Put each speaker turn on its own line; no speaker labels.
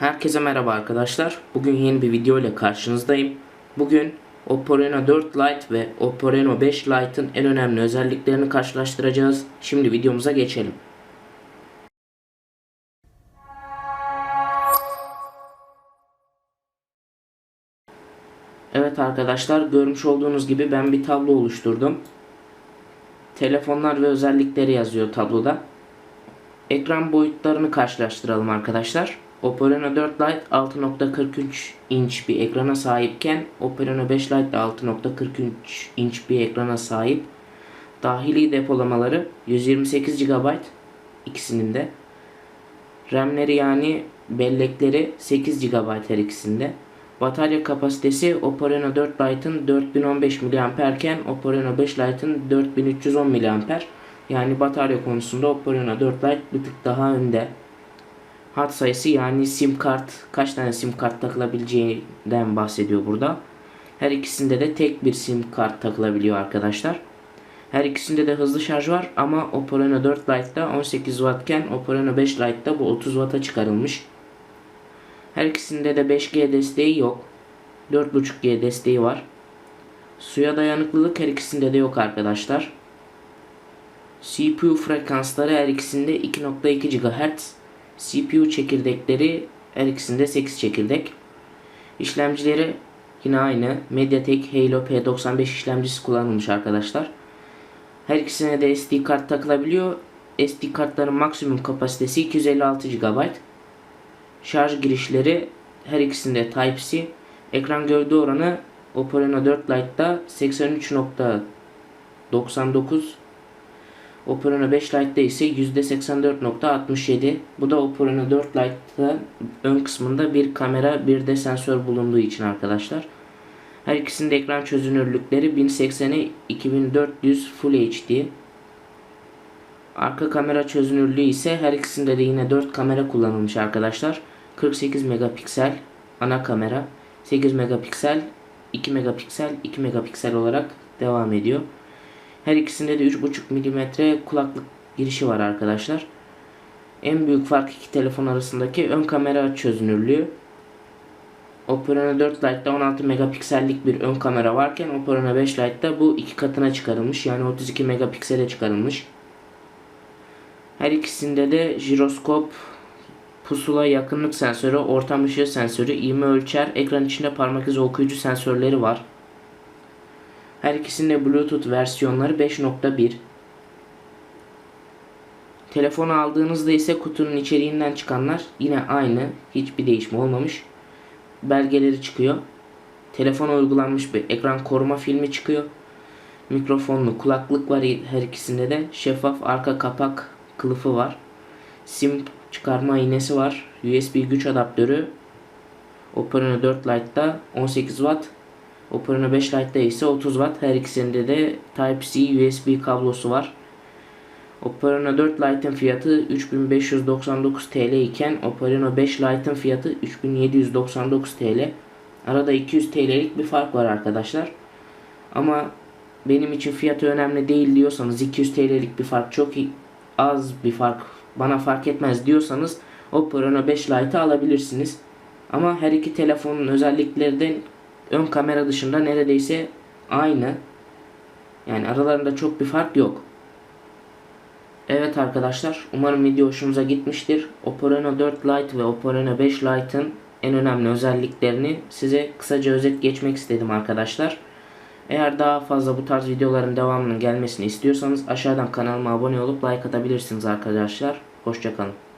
Herkese merhaba arkadaşlar. Bugün yeni bir video ile karşınızdayım. Bugün Oppo Reno 4 Lite ve Oppo Reno 5 Lite'ın en önemli özelliklerini karşılaştıracağız. Şimdi videomuza geçelim. Evet arkadaşlar görmüş olduğunuz gibi ben bir tablo oluşturdum. Telefonlar ve özellikleri yazıyor tabloda. Ekran boyutlarını karşılaştıralım arkadaşlar. Oppo Reno 4 Lite 6.43 inç bir ekrana sahipken Oppo Reno 5 Lite de 6.43 inç bir ekrana sahip. Dahili depolamaları 128 GB ikisinin de. RAM'leri yani bellekleri 8 GB her ikisinde. Batarya kapasitesi Oppo Reno 4 Lite'ın 4015 mAh iken Oppo Reno 5 Lite'ın 4310 mAh. Yani batarya konusunda Oppo Reno 4 Lite bir tık daha önde. Hat sayısı yani sim kart kaç tane sim kart takılabileceğinden bahsediyor burada. Her ikisinde de tek bir sim kart takılabiliyor arkadaşlar. Her ikisinde de hızlı şarj var ama Oppo Reno 4 Lite'da 18 Watt iken Oppo Reno 5 Lite'da bu 30 Watt'a çıkarılmış. Her ikisinde de 5G desteği yok. 4.5G desteği var. Suya dayanıklılık her ikisinde de yok arkadaşlar. CPU frekansları her ikisinde 2.2 GHz. CPU çekirdekleri her ikisinde 8 çekirdek. İşlemcileri yine aynı. MediaTek Helio P95 işlemcisi kullanılmış arkadaşlar. Her ikisine de SD kart takılabiliyor. SD kartların maksimum kapasitesi 256 GB. Şarj girişleri her ikisinde Type-C. Ekran gövde oranı Oppo Reno 4 Lite'da 83.99 Oppo Reno 5 Lite'da ise %84.67. Bu da Oppo Reno 4 Lite'da ön kısmında bir kamera bir de sensör bulunduğu için arkadaşlar. Her ikisinde ekran çözünürlükleri 1080'e 2400 Full HD. Arka kamera çözünürlüğü ise her ikisinde de yine 4 kamera kullanılmış arkadaşlar. 48 megapiksel ana kamera, 8 megapiksel, 2 megapiksel, 2 megapiksel olarak devam ediyor. Her ikisinde de 3.5 mm kulaklık girişi var arkadaşlar. En büyük fark iki telefon arasındaki ön kamera çözünürlüğü. Oppo Reno 4 Lite'da 16 megapiksellik bir ön kamera varken Oppo Reno 5 Lite'da bu iki katına çıkarılmış. Yani 32 megapiksele çıkarılmış. Her ikisinde de jiroskop, pusula yakınlık sensörü, ortam ışığı sensörü, ivme ölçer, ekran içinde parmak izi okuyucu sensörleri var. Her ikisinde Bluetooth versiyonları 5.1. Telefonu aldığınızda ise kutunun içeriğinden çıkanlar yine aynı. Hiçbir değişme olmamış. Belgeleri çıkıyor. Telefona uygulanmış bir ekran koruma filmi çıkıyor. Mikrofonlu kulaklık var her ikisinde de. Şeffaf arka kapak kılıfı var. Sim çıkarma iğnesi var. USB güç adaptörü. Oppo Reno 4 Lite'da 18 Watt. Oppo Reno 5 Lite'da ise 30 Watt. Her ikisinde de Type-C USB kablosu var. Oppo Reno 4 Lite'ın fiyatı 3599 TL iken Oppo Reno 5 Lite'ın fiyatı 3799 TL. Arada 200 TL'lik bir fark var arkadaşlar. Ama benim için fiyatı önemli değil diyorsanız 200 TL'lik bir fark çok az bir fark bana fark etmez diyorsanız Oppo Reno 5 Lite'ı alabilirsiniz. Ama her iki telefonun özellikleri de ön kamera dışında neredeyse aynı. Yani aralarında çok bir fark yok. Evet arkadaşlar umarım video hoşunuza gitmiştir. Oppo Reno 4 Lite ve Oppo Reno 5 Lite'ın en önemli özelliklerini size kısaca özet geçmek istedim arkadaşlar. Eğer daha fazla bu tarz videoların devamının gelmesini istiyorsanız aşağıdan kanalıma abone olup like atabilirsiniz arkadaşlar. Hoşçakalın.